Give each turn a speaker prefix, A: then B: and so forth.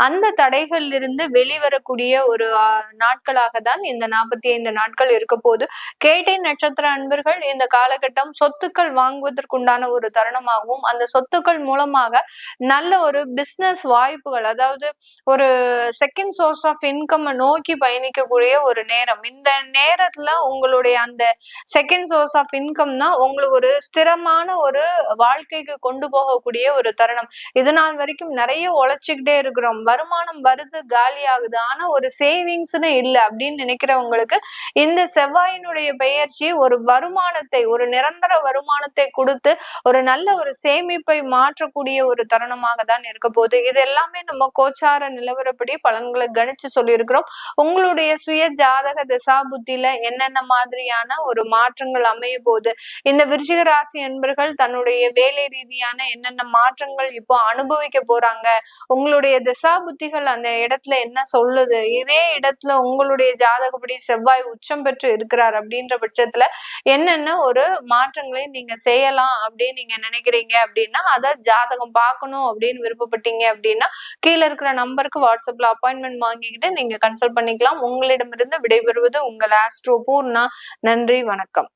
A: அந்த தடைகளில் இருந்து வெளிவரக்கூடிய ஒரு நாட்களாக தான் இந்த நாற்பத்தி ஐந்து நாட்கள் இருக்க போது கேட்டை நட்சத்திர அன்பர்கள் இந்த காலகட்டம் சொத்துக்கள் வாங்குவதற்குண்டான ஒரு தருணமாகவும் அந்த சொத்துக்கள் மூலமாக நல்ல ஒரு பிசினஸ் வாய்ப்புகள் அதாவது ஒரு செகண்ட் சோர்ஸ் ஆஃப் இன்கம் நோக்கி பயணிக்கக்கூடிய ஒரு நேரம். இந்த நேரத்துல உங்களுடைய அந்த செகண்ட் சோர்ஸ் ஆஃப் இன்கம் தான் உங்களுக்கு ஒரு ஸ்திரமான ஒரு வாழ்க்கைக்கு கொண்டு போகக்கூடிய ஒரு தருணம். இது நாள் வரைக்கும் நிறைய உழைச்சிக்கிட்டே இருக்கிறோம். வருமானம் வருது காலி ஆகுது ஆனா ஒரு சேவிங்ஸ்னு இல்லை அப்படின்னு நினைக்கிறவங்களுக்கு இந்த செவ்வாயினுடைய பெயர்ச்சி ஒரு வருமானத்தை ஒரு நிரந்தர வருமானத்தை கொடுத்து ஒரு நல்ல ஒரு சேமிப்பை மாற்றக்கூடிய ஒரு தருணமாக தான் இருக்க போகுது. இது எல்லாமே நம்ம கோச்சார நிலவரப்படி பலன்களை கணிச்சு சொல்லியிருக்கிறோம். உங்களுடைய சுய ஜாதக திசா புத்தியில என்னென்ன மாதிரியான ஒரு மாற்றங்கள் அமைய போகுது? இந்த விருச்சிக ராசி என்பர்கள் தன்னுடைய வேலை ரீதியான என்னென்ன மாற்றங்கள் இப்போ அனுபவிக்க போறாங்க? உங்களுடைய திசா புத்திகள் அந்த இடத்துல என்ன சொல்லுது? இதே இடத்துல உங்களுடைய ஜாதகப்படி செவ்வாய் உச்சம் பெற்று இருக்கிறார் அப்படின்ற பட்சத்துல என்னென்ன ஒரு மாற்றங்களை நீங்க செய்யலாம் அப்படின்னு நீங்க நினைக்கிறீங்க அப்படின்னா அதை ஜாதகம் பார்க்கணும் அப்படின்னு விருப்பப்பட்டீங்க அப்படின்னா கீழே இருக்கிற நம்பருக்கு வாட்ஸ்அப்ல அப்பாயின்மெண்ட் வாங்கிக்கிட்டு நீங்க கன்சல்ட் பண்ணிக்கலாம். உங்களிடமிருந்து விடைபெறுவது உங்கள் ஆஸ்ட்ரோ பூர்ணா. நன்றி. வணக்கம்.